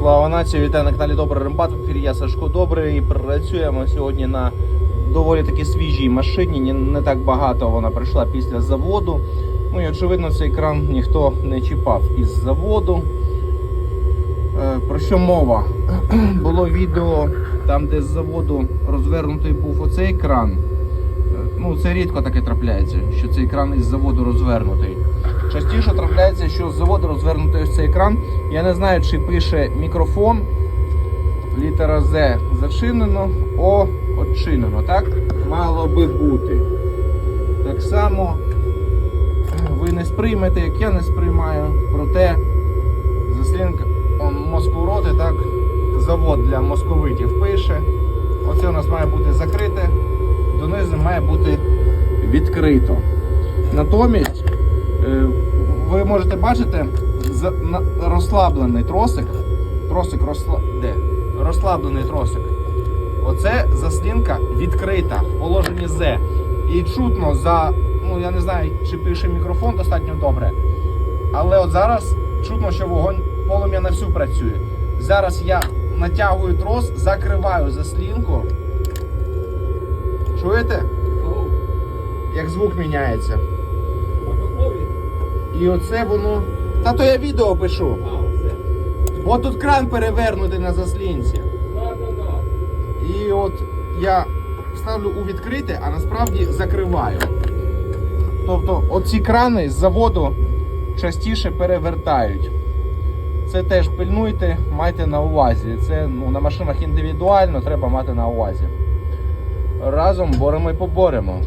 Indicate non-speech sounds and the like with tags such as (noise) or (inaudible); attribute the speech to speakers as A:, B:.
A: Слава нації, вітаю на каналі Добрий Рембат. В ефірі я Сашко Добрий. І працюємо сьогодні на доволі таки свіжій машині. Не, не так багато вона прийшла після заводу. Ну і очевидно, цей кран ніхто не чіпав із заводу. Е, Про що мова? (clears throat) Було відео там, де з заводу розвернутий був оцей кран. Е, Ну, це рідко таке трапляється, що цей кран із заводу розвернутий. Частіше трапляється, що з заводу розвернутий ось цей екран. Я не знаю, чи пише мікрофон. Літера З зачинено, О odчинено. Так мало би бути. Так само ви не сприймете, як я не сприймаю. Проте заслінка он Москву роти, так, завод для московитів пише. Оце у нас має бути закрите, донизу має бути відкрито. Натомість ви можете бачити розслаблений тросик. Тросик розсла... Де? Розслаблений тросик. Оце заслінка відкрита в положенні З. І чутно за, ну я не знаю, чи пише мікрофон достатньо добре. Але от зараз чутно, що вогонь полум'я на всю працює. Зараз я натягую трос, закриваю заслінку. Чуєте? Як звук міняється. І оце воно. Та то я відео пишу. Бо тут кран перевернутий на заслінці. І от я ставлю у відкрите, а насправді закриваю. Тобто оці крани з заводу частіше перевертають. Це теж пильнуйте, майте на увазі. Це ну, на машинах індивідуально треба мати на увазі. Разом боремо і поборемо.